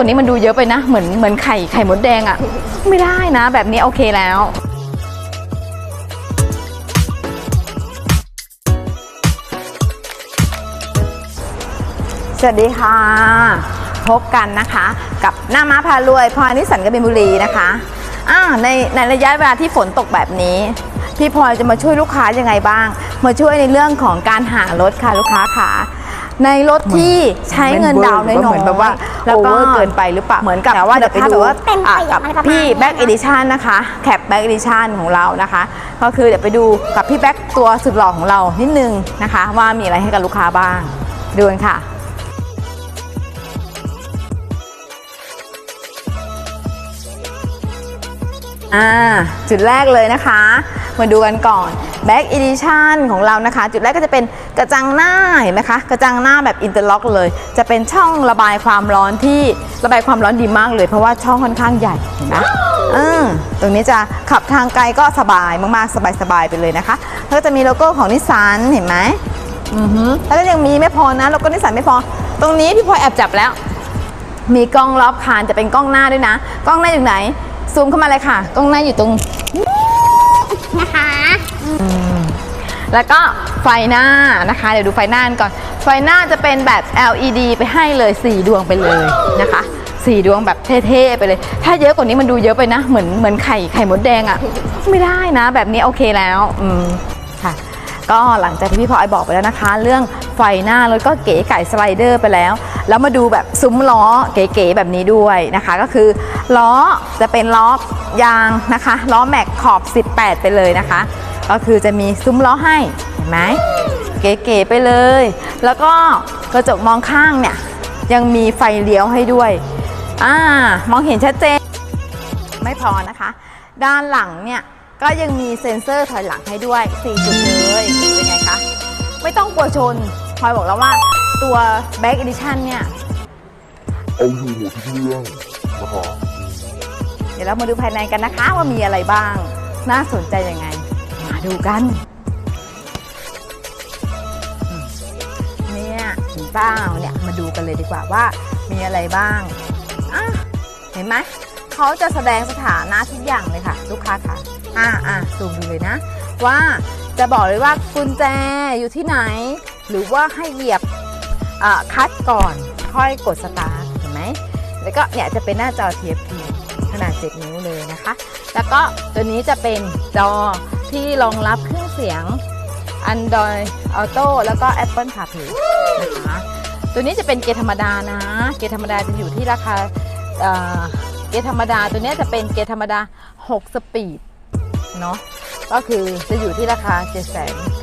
ตัวนี้มันดูเยอะไปนะ เหมือนเหมือนไข่ไข่มดแดงอะ่ะ ไม่ได้นะ แบบนี้โอเคแล้วสวัสดีค่ะ พบกันนะคะ กับหน้าม้าพารวยพลอยนิสสันกบินบุรีนะคะอ่าในในระยะเวลาที่ฝนตกแบบนี้ พี่พลอยจะมาช่วยลูกค้ายังไงบ้าง มาช่วยในเรื่องของการหารถค่ะลูกค้าค่ะ ในรถที่ใช้เงินดาวน์น้อยๆเหมือนแบบว่าแล้วก็ over เกินไปหรือเปล่าเหมือนกับแต่ว่าเดี๋ยวไปเดี๋ยวไปดูดูว่าเต็มอะไปกับอะไรประมาณพี่นี้แบ็กเอดิชันนะคะแคปแบ็กเอดิชันของเรานะคะ ก็คือเดี๋ยวไปดูกับพี่แบ็กตัวสุดหล่อของเรานิดนึงนะคะ ว่ามีอะไรให้กับลูกค้าบ้างดูกันค่ะอ่าจุดแรกเลยนะคะ มาดูกันก่อน Back Edition ของเรานะคะ จุดแรกก็จะเป็นกระจังหน้าเห็นไหมคะ กระจังหน้าแบบอินเตอร์ล็อกเลย จะเป็นช่องระบายความร้อนที่ระบายความร้อนดีมากเลย เพราะว่าช่องค่อนข้างใหญ่เห็นไหมเออตรงนี้จะขับทางไกลก็สบายมากๆ สบายๆไปเลยนะคะแล้วก็จะมีโลโก้ของนิสสันเห็นไหมอือฮึแล้วก็ยังมีไม่พอนะโลโก้นิสสันไม่พอ ตรงนี้พี่พลอยแอบจับแล้ว มีกล้องรอบคานจะเป็นกล้องหน้าด้วยนะ กล้องหน้าอยู่ไหน ซูมเข้ามาเลยค่ะ กล้องหน้าอยู่ตรง นะคะแล้วก็ไฟหน้านะคะ เดี๋ยวดูไฟหน้ากันก่อน ไฟหน้าจะเป็นแบบ LED ไปให้เลย4ดวงไปเลยนะคะ4ดวงแบบเท่ๆไปเลย ถ้าเยอะกว่านี้มันดูเยอะไปนะ เหมือนเหมือนไข่ไข่มดแดงอะ่ะ ไม่ได้นะ แบบนี้โอเคแล้ว อืม ค่ะ ก็หลังจากที่พี่พลอยบอกไปแล้วนะคะ เรื่องไฟหน้ารถก็เก๋ไก่สไลเดอร์ไปแล้วแล้วมาดูแบบซุ้มล้อเก๋ๆแบบนี้ด้วยนะคะ ก็คือล้อจะเป็นล้อยางนะคะล้อแม็กขอบ 18 ไปเลยนะคะ ก็คือจะมีซุ้มล้อให้เห็นไหมเก๋ๆไปเลย แล้วก็กระจกมองข้างเนี่ยยังมีไฟเลี้ยวให้ด้วยอ่ามองเห็นชัดเจน ไม่พอนะคะ ด้านหลังเนี่ยก็ยังมีเซ็นเซอร์ถอยหลังให้ด้วย 4 จุดเลยเป็นไงคะ ไม่ต้องกลัวชนพลอยบอกแล้วว่า ตัว Back Edition เนี่ย เอาอยู่หมดทุกเรื่องนะคะเดี๋ยวเรามาดูภายในกันนะคะว่ามีอะไรบ้าง น่าสนใจยังไง มาดูกันอืมเนี่ยเห็นเป้าเนี่ยมาดูกันเลยดีกว่าว่ามีอะไรบ้างอะเห็นไหมเขาจะแสดงสถานะทุกอย่างเลยค่ะ ลูกค้าค่ะอะอะซูมดูเลยนะ ว่าจะบอกเลยว่ากุญแจอยู่ที่ไหน หรือว่าให้เหยียบอะ คัดก่อนค่อยกดสตาร์ทเห็นไหมแล้วก็เนี่ยจะเป็นหน้าจอ TFT ขนาด 7 นิ้วเลยนะคะ แล้วก็ตัวนี้จะเป็นจอที่รองรับเครื่องเสียง Android Auto แล้วก็ Apple CarPlay นะคะตัวนี้จะเป็นเกียร์ธรรมดานะ เกียร์ธรรมดาจะอยู่ที่ราคาเกียร์ธรรมดาตัวนี้จะเป็นเกียร์ธรรมดา 6 สปีดเนาะก็คือจะอยู่ที่ราคา 7 9 9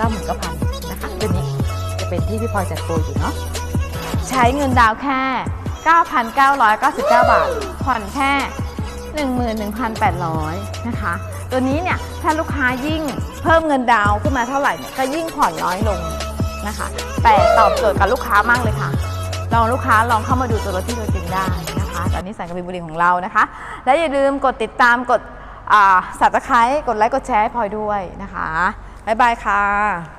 0 0 0นะคะตัวนี้จะเป็นที่พี่พลอยจัดโปรอยู่เนาะ ใช้เงินดาวแค่ 9,999 บาท ผ่อนแค่ 11,800 นะคะ ตัวนี้เนี่ย ถ้าลูกค้ายิ่งเพิ่มเงินดาวขึ้นมาเท่าไหร่เนี่ยก็ยิ่งผ่อนน้อยลงนะคะ แต่ตอบโจทย์กับลูกค้ามากเลยค่ะ ลองลูกค้าลองเข้ามาดูตัวรถที่ตัวจริงได้นะคะ ตอนนี้สันกบินบุรีของเรานะคะ และอย่าลืมกดติดตามกดสับตะไคร้กดไลค์กดแชร์ให้พลอยด้วยนะคะ บ๊ายบายค่ะ